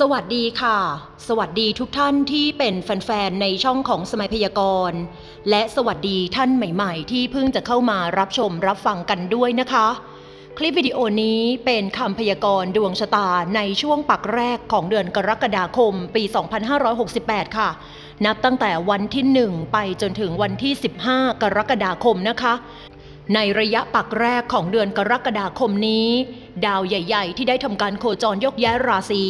สวัสดีค่ะ สวัสดีทุกท่านที่เป็นแฟนๆ ในช่องของสมัยพยากรณ์ และสวัสดีท่านใหม่ๆ ที่เพิ่งจะเข้ามารับชมรับฟังกันด้วยนะคะ คลิปวิดีโอนี้เป็นคำพยากรณ์ดวงชะตาในช่วงปักแรกของเดือนกรกฎาคมปี 2568 ค่ะ นับตั้งแต่วันที่ 1 ไปจนถึงวันที่ 15 กรกฎาคมนะคะ ในระยะปักแรกของเดือนกรกฎาคมนี้ ดาวใหญ่ ๆ ที่ได้ทำการโคจรยกย้ายราศี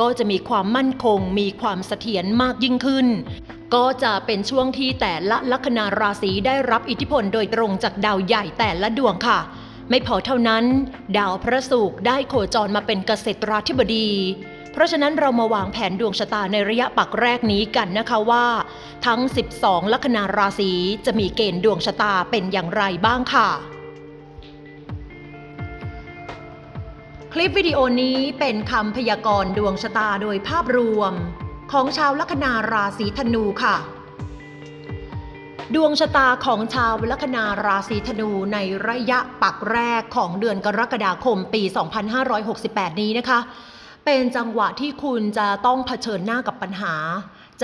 ก็จะมีความมั่นคง มีความเสถียรมากยิ่งขึ้น ก็จะเป็นช่วงที่แต่ละลัคนาราศีได้รับอิทธิพลโดยตรงจากดาวใหญ่แต่ละดวงค่ะ ไม่พอเท่านั้น ดาวพระศุกร์ได้โคจรมาเป็นเกษตราธิบดี เพราะฉะนั้นเรามาวางแผนดวงชะตาในระยะปักแรกนี้กันนะคะว่า ทั้ง 12 ลัคนาราศีจะมีเกณฑ์ดวงชะตาเป็นอย่างไรบ้างค่ะ คลิปวิดีโอนี้เป็นคำพยากรณ์ดวงชะตาโดยภาพรวม ของชาวลัคนาราศีธนูค่ะดวงชะตาของชาวลัคนาราศีธนูในระยะปักแรกของเดือนกรกฎาคมปี 2568 นี้นะคะ เป็นจังหวะที่คุณจะต้องเผชิญหน้ากับปัญหา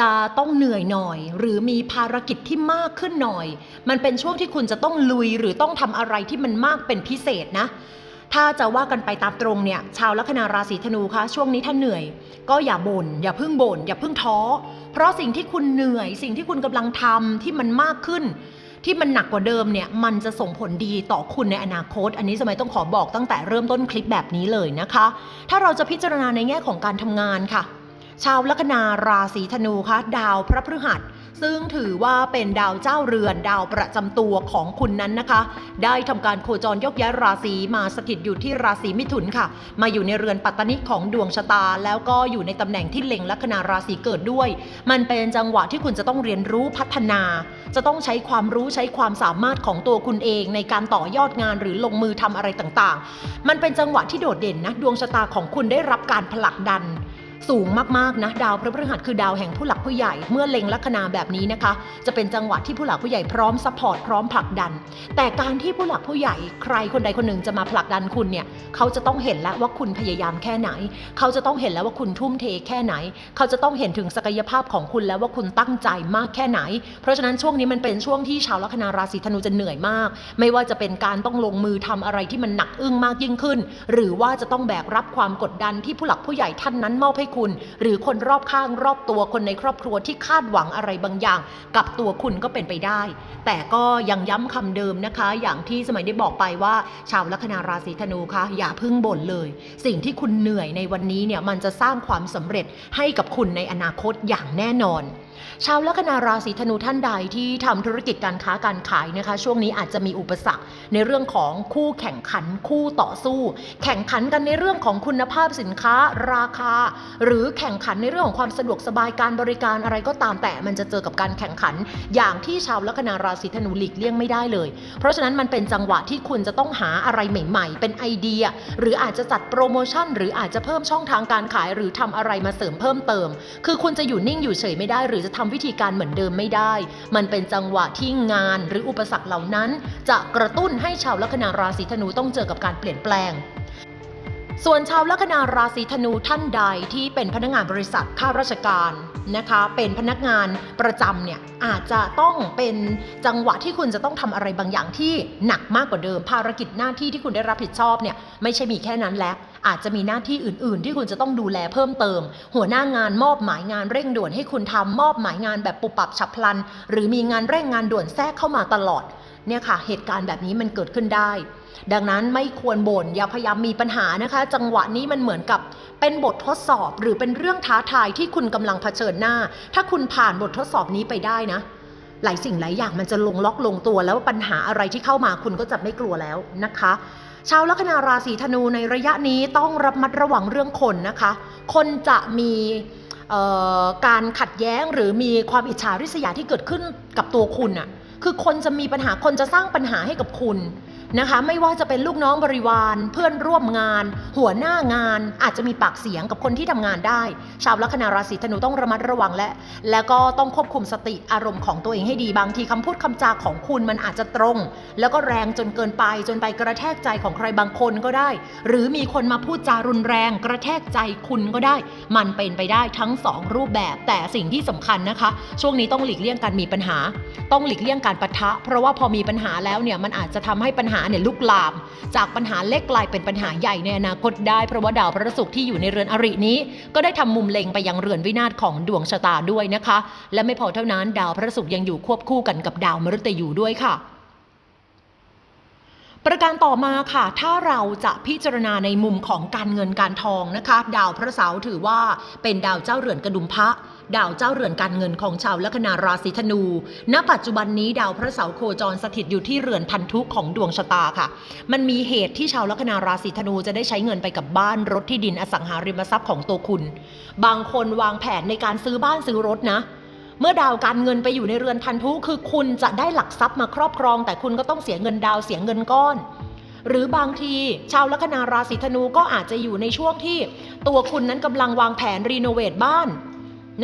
จะต้องเหนื่อยหน่อย หรือมีภารกิจที่มากขึ้นหน่อย มันเป็นช่วงที่คุณจะต้องลุยหรือต้องทำอะไรที่มันมากเป็นพิเศษนะถ้าจะว่ากันไปตามตรงเนี่ย ชาวลัคนาราศีธนูคะช่วงนี้ถ้าเหนื่อย ก็อย่าบน่นอย่าเพิ่งบ่นอย่าเพิ่งท้อ เพราะสิ่งที่คุณเหนื่อย สิ่งที่คุณกำลังทำที่มันมากขึ้น ที่มันหนักกว่าเดิมเนี่ยมันจะส่งผลดีต่อคุณในอนาคต อันนี้สมัยต้องขอบอกตั้งแต่เริ่มต้นคลิปแบบนี้เลยนะคะ ถ้าเราจะพิจารณาในแง่ของการทำงานค่ะ ชาวลัคนาราศีธนูคะดาวพระพฤหัส ซึ่งถือว่าเป็นดาวเจ้าเรือนดาวประจำตัวของคุณนั้นนะคะ ได้ทำการโคจรยกย้ายราศีมาสถิตอยู่ที่ราศีมิถุนค่ะ มาอยู่ในเรือนปัตตนิของดวงชะตา แล้วก็อยู่ในตำแหน่งที่เล็งลัคนาราศีเกิดด้วย มันเป็นจังหวะที่คุณจะต้องเรียนรู้พัฒนา จะต้องใช้ความรู้ใช้ความสามารถของตัวคุณเองในการต่อยอดงานหรือลงมือทำอะไรต่างๆ มันเป็นจังหวะที่โดดเด่นนะดวงชะตาของคุณได้รับการผลักดัน สูงมากๆนะดาวพระพฤหัสคือดาวแห่งผู้หลักผู้ใหญ่เมื่อเล็งลัคนาแบบนี้นะคะ จะเป็นจังหวะที่ผู้หลักผู้ใหญ่พร้อมซัพพอร์ตพร้อมผลักดัน แต่การที่ผู้หลักผู้ใหญ่ใครคนใดคนหนึ่งจะมาผลักดันคุณเนี่ยเขาจะต้องเห็นแล้วว่าคุณพยายามแค่ไหน เขาจะต้องเห็นแล้วว่าคุณทุ่มเทแค่ไหน เขาจะต้องเห็นถึงศักยภาพของคุณแล้วว่าคุณตั้งใจมากแค่ไหน เพราะฉะนั้นช่วงนี้มันเป็นช่วงที่ชาวลัคนาราศีธนูจะเหนื่อยมาก ไม่ว่าจะเป็นการต้องลงมือทำอะไรที่มันหนักอึ้งมากยิ่งขึ้น หรือว่าจะต้องแบกรับความกดดันที่ผู้หลักผู้ใหญ่ท่านนั้นมอบให้คุณ หรือคนรอบข้างรอบตัวคนในครอบครัวที่คาดหวังอะไรบางอย่าง กับตัวคุณก็เป็นไปได้ แต่ก็ยังย้ำคำเดิมนะคะ อย่างที่สมัยได้บอกไปว่า ชาวลัคนาราศีธนูคะอย่าพึ่งบ่นเลย สิ่งที่คุณเหนื่อยในวันนี้เนี่ยมันจะสร้างความสำเร็จให้กับคุณในอนาคตอย่างแน่นอน ชาวลัคนาราศีธนูท่านใดที่ทำธุรกิจการค้าการขายนะคะ ช่วงนี้อาจจะมีอุปสรรคในเรื่องของคู่แข่งขันคู่ต่อสู้ แข่งขันกันในเรื่องของคุณภาพสินค้าราคา หรือแข่งขันในเรื่องของความสะดวกสบายการบริการอะไรก็ตามแต่มันจะเจอกับการแข่งขัน อย่างที่ชาวลัคนาราศีธนูหลีกเลี่ยงไม่ได้เลย เพราะฉะนั้นมันเป็นจังหวะที่คุณจะต้องหาอะไรใหม่ ๆ เป็นไอเดีย หรืออาจจะจัดโปรโมชั่น หรืออาจจะเพิ่มช่องทางการขาย หรือทำอะไรมาเสริมเพิ่มเติม คือคุณจะอยู่นิ่งอยู่เฉยไม่ได้หรือจะทำวิธีการเหมือนเดิมไม่ได้ มันเป็นจังหวะที่งานหรืออุปสรรคเหล่านั้น จะกระตุ้นให้ชาวลัคนาราศีธนูต้องเจอกับการเปลี่ยนแปลงส่วนชาวลัคนาราศีธนูท่านใดที่เป็นพนักงานบริษัทข้าราชการนะคะ เป็นพนักงานประจำเนี่ยอาจจะต้องเป็นจังหวะที่คุณจะต้องทำอะไรบางอย่างที่หนักมากกว่าเดิม ภารกิจหน้าที่ที่คุณได้รับผิดชอบเนี่ยไม่ใช่มีแค่นั้นแล้ว อาจจะมีหน้าที่อื่น ๆ ที่คุณจะต้องดูแลเพิ่มเติม หัวหน้างานมอบหมายงานเร่งด่วนให้คุณทำมอบหมายงานแบบปุบปับฉับพลัน หรือมีงานเร่งงานด่วนแทรกเข้ามาตลอดเนี่ยค่ะ เหตุการณ์แบบนี้มันเกิดขึ้นได้ ดังนั้นไม่ควรบ่นอย่าพยายามมีปัญหานะคะ จังหวะนี้มันเหมือนกับเป็นบททดสอบหรือเป็นเรื่องท้าทายที่คุณกำลังเผชิญหน้า ถ้าคุณผ่านบททดสอบนี้ไปได้นะหลายสิ่งหลายอย่างมันจะลงล็อกลงตัวแล้วปัญหาอะไรที่เข้ามาคุณก็จะไม่กลัวแล้วนะคะ ชาวลัคนาราศีธนูในระยะนี้ต้องระมัดระวังเรื่องคนนะคะ คนจะมีการขัดแย้งหรือมีความอิจฉาริษยาที่เกิดขึ้นกับตัวคุณอะคือคนจะมีปัญหาคนจะสร้างปัญหาให้กับคุณ นะคะ ไม่ว่าจะเป็นลูกน้องบริวาร เพื่อนร่วมงาน หัวหน้างานอาจจะมีปากเสียงกับคนที่ทำงานได้ ชาวลัคนาราศีธนูต้องระมัดระวังและ แล้วก็ต้องควบคุมสติอารมณ์ของตัวเองให้ดีบางทีคำพูดคำจาของคุณมันอาจจะตรง แล้วก็แรงจนเกินไปจนไปกระแทกใจของใครบางคนก็ได้ หรือมีคนมาพูดจารุนแรง กระแทกใจคุณก็ได้ มันเป็นไปได้ทั้งสองรูปแบบ แต่สิ่งที่สำคัญนะคะ ช่วงนี้ต้องหลีกเลี่ยงการมีปัญหา ต้องหลีกเลี่ยงการปะทะ เพราะว่าพอมีปัญหาแล้วเนี่ยมันอาจจะทำให้ปัญหาเนี่ยลุกลาม จากปัญหาเล็กกลายเป็นปัญหาใหญ่ในอนาคตได้เพราะว่าดาวพระศุกร์ที่อยู่ในเรือนอรินี้ ก็ได้ทำมุมเล็งไปยังเรือนวินาศของดวงชะตาด้วยนะคะ และไม่พอเท่านั้นดาวพระศุกร์ยังอยู่ควบคู่กันกับดาวมฤตยูด้วยค่ะประการต่อมาค่ะ ถ้าเราจะพิจารณาในมุมของการเงินการทองนะคะ ดาวพระเสาร์ถือว่าเป็นดาวเจ้าเรือนกระดุมพระ ดาวเจ้าเรือนการเงินของชาวลัคนาราศีธนู ณ ปัจจุบันนี้ดาวพระเสาร์โคจรสถิตอยู่ที่เรือนพันธุของดวงชะตาค่ะ มันมีเหตุที่ชาวลัคนาราศีธนูจะได้ใช้เงินไปกับบ้านรถที่ดินอสังหาริมทรัพย์ของตัวคุณ บางคนวางแผนในการซื้อบ้านซื้อรถนะเมื่อดาวการเงินไปอยู่ในเรือนพันธุคือคุณจะได้หลักทรัพย์มาครอบครอง แต่คุณก็ต้องเสียเงินดาวเสียเงินก้อน หรือบางที ชาวลัคนาราศีธนูก็อาจจะอยู่ในช่วงที่ ตัวคุณนั้นกำลังวางแผนรีโนเวทบ้าน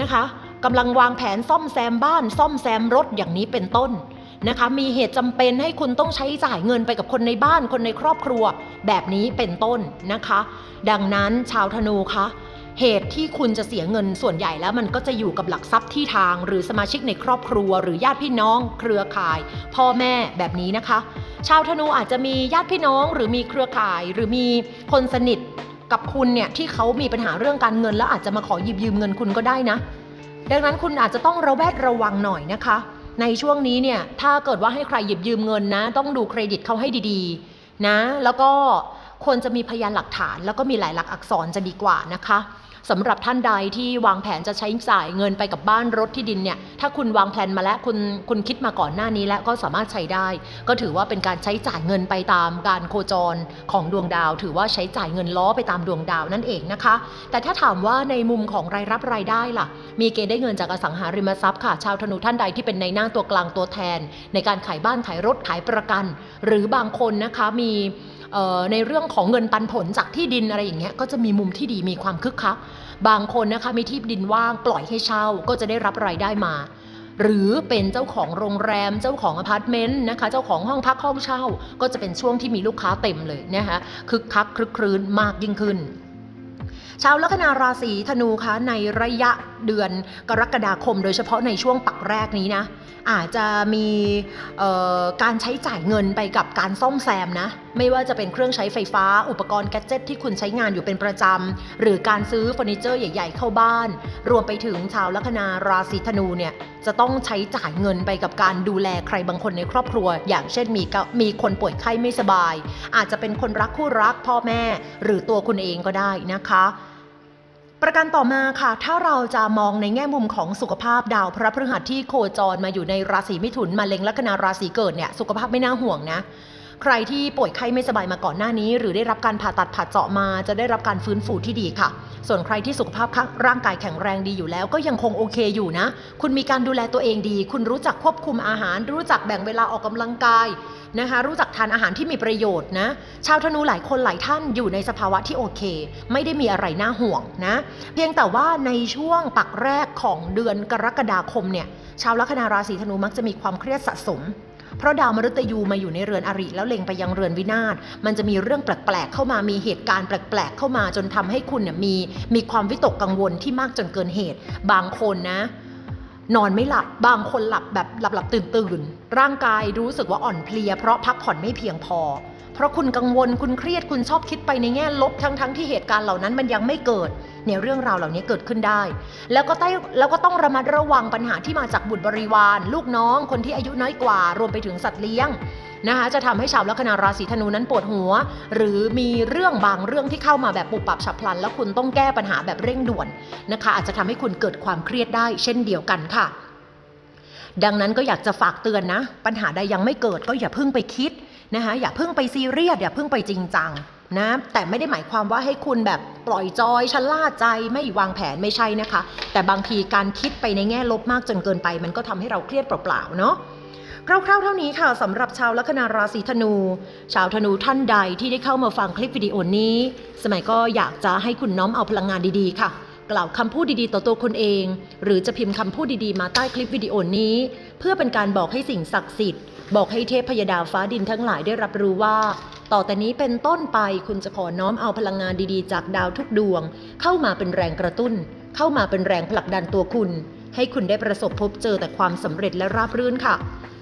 นะคะกำลังวางแผนซ่อมแซมบ้าน ซ่อมแซมรถอย่างนี้เป็นต้นนะคะ มีเหตุจำเป็นให้คุณต้องใช้จ่ายเงินไปกับคนในบ้านคนในครอบครัว แบบนี้เป็นต้นนะคะ ดังนั้นชาวธนูคะเหตุที่คุณจะเสียเงินส่วนใหญ่แล้วมันก็จะอยู่กับหลักทรัพย์ที่ทาง หรือสมาชิกในครอบครัว หรือญาติพี่น้อง เครือข่าย พ่อแม่แบบนี้นะคะ ชาวธนูอาจจะมีญาติพี่น้อง หรือมีเครือข่าย หรือมีคนสนิท กับคุณเนี่ยที่เขามีปัญหาเรื่องการเงิน แล้วอาจจะมาขอหยิบยืมเงินคุณก็ได้นะ ดังนั้นคุณอาจจะต้องระแวดระวังหน่อยนะคะ ในช่วงนี้เนี่ยถ้าเกิดว่าให้ใครหยิบยืมเงินนะ ต้องดูเครดิตเขาให้ดีๆ นะ แล้วก็ควรจะมีพยานหลักฐาน แล้วก็มีหลายหลักอักษรจะดีกว่านะคะ สำหรับท่านใดที่วางแผนจะใช้จ่ายเงินไปกับบ้านรถที่ดินเนี่ย ถ้าคุณวางแผนมาแล้วคุณคุณคิดมาก่อนหน้านี้แล้วก็สามารถใช้ได้ ก็ถือว่าเป็นการใช้จ่ายเงินไปตามการโคจรของดวงดาว ถือว่าใช้จ่ายเงินล้อไปตามดวงดาวนั่นเองนะคะ แต่ถ้าถามว่าในมุมของรายรับรายได้ล่ะ มีเกณฑ์ได้เงินจากอสังหาริมทรัพย์ค่ะ ชาวธนูท่านใดที่เป็นในหน้าตัวกลางตัวแทน ในการขายบ้านขายรถขายประกัน หรือบางคนนะคะมี ในเรื่องของเงินปันผลจากที่ดินอะไรอย่างเงี้ยก็จะมีมุมที่ดีมีความคึกคักบางคนนะคะมีที่ดินว่างปล่อยให้เช่าก็จะได้รับรายได้มา หรือเป็นเจ้าของโรงแรมเจ้าของอพาร์ตเมนต์นะคะเจ้าของห้องพักห้องเช่า ก็จะเป็นช่วงที่มีลูกค้าเต็มเลยนะคะคึกคักคลึกครื้นมากยิ่งขึ้นชาวลัคนาราศีธนูคะในระยะเดือนกรกฎาคม โดยเฉพาะในช่วงปักแรกนี้นะ อาจจะมีการใช้จ่ายเงินไปกับการซ่อมแซมนะ ไม่ว่าจะเป็นเครื่องใช้ไฟฟ้า อุปกรณ์แกดเจิตที่คุณใช้งานอยู่เป็นประจำ หรือการซื้อเฟอร์นิเจอร์ใหญ่ๆเข้าบ้าน รวมไปถึงชาวลัคนาราศีธนูเนี่ยจะต้องใช้จ่ายเงินไปกับการดูแลใครบางคนในครอบครัว อย่างเช่นมีกะมีคนป่วยไข้ไม่สบาย อาจจะเป็นคนรักคู่รักพ่อแม่ หรือตัวคุณเองก็ได้นะคะประการต่อมาค่ะ ถ้าเราจะมองในแง่มุมของสุขภาพดาวพระพฤหัสที่โคจรมาอยู่ในราศีมิถุนมาเล็งลัคนาราศีเกิดเนี่ยสุขภาพไม่น่าห่วงนะ ใครที่ป่วยไข้ไม่สบายมาก่อนหน้านี้ หรือได้รับการผ่าตัดผ่าเจาะมา จะได้รับการฟื้นฟูที่ดีค่ะ ส่วนใครที่สุขภาพร่างกายแข็งแรงดีอยู่แล้ว ก็ยังคงโอเคอยู่นะ คุณมีการดูแลตัวเองดี คุณรู้จักควบคุมอาหาร รู้จักแบ่งเวลาออกกำลังกายนะคะ รู้จักทานอาหารที่มีประโยชน์นะ ชาวธนูหลายคนหลายท่านอยู่ในสภาวะที่โอเค ไม่ได้มีอะไรน่าห่วงนะ เพียงแต่ว่าในช่วงปักแรกของเดือนกรกฎาคมเนี่ย ชาวลัคนาราศีธนูมักจะมีความเครียดสะสม เพราะดาวมฤตยูมาอยู่ในเรือนอริแล้วเล็งไปยังเรือนวินาศ มันจะมีเรื่องแปลกๆเข้ามามีเหตุการณ์แปลกๆเข้ามาจนทำให้คุณเนี่ยมีมีความวิตกกังวลที่มากจนเกินเหตุ บางคนนะ นอนไม่หลับบางคนหลับแบบหลับหลับตื่นตื่นร่างกายรู้สึกว่าอ่อนเพลีย เพราะพักผ่อนไม่เพียงพอ เพราะคุณกังวลคุณเครียดคุณชอบคิดไปในแง่ลบทั้งๆทที่เหตุการณ์เหล่านั้นมันยังไม่เกิดเนี่ยเรื่องราวเหล่านี้เกิดขึ้นได้ แล้วก็ได้แล้วก็ต้องระมัดระวังปัญหาที่มาจากบุตรบริวาร ลูกน้องคนที่อายุน้อยกว่า รวมไปถึงสัตว์เลี้ยง นะคะ จะทำให้ชาวลัคนาราศีธนูนั้นปวดหัว หรือมีเรื่องบางเรื่องที่เข้ามาแบบปุบปับฉับพลัน แล้วคุณต้องแก้ปัญหาแบบเร่งด่วนนะคะ อาจจะทำให้คุณเกิดความเครียดได้เช่นเดียวกันค่ะ ดังนั้นก็อยากจะฝากเตือนนะ ปัญหาใดยังไม่เกิดก็อย่าเพิ่งไปคิดนะคะอย่าเพิ่งไปซีเรียสอย่าเพิ่งไปจริงจังนะแต่ไม่ได้หมายความว่าให้คุณแบบปล่อยจอยชะล่าใจไม่วางแผนไม่ใช่นะคะ แต่บางทีการคิดไปในแง่ลบมากจนเกินไป มันก็ทำให้เราเครียดเปล่าๆเนาะ คร่าวๆเท่านี้ค่ะสำหรับชาวลัคนาราศีธนู ชาวธนูท่านใดที่ได้เข้ามาฟังคลิปวิดีโอนี้ สมัยก็อยากจะให้คุณน้อมเอาพลังงานดีๆค่ะ กล่าวคำพูดดีๆ ต่อตัวคนเอง หรือจะพิมพ์คำพูดดีๆ มาใต้คลิปวิดีโอนี้ เพื่อเป็นการบอกให้สิ่งศักดิ์สิทธิ์บอกให้เทพพยดาฟ้าดินทั้งหลายได้รับรู้ว่า ต่อแต่นี้เป็นต้นไปคุณจะขอน้อมเอาพลังงานดีๆ จากดาวทุกดวง เข้ามาเป็นแรงกระตุ้น เข้ามาเป็นแรงผลักดันตัวคุณ ให้คุณได้ประสบพบเจอแต่ความสำเร็จและราบรื่นค่ะ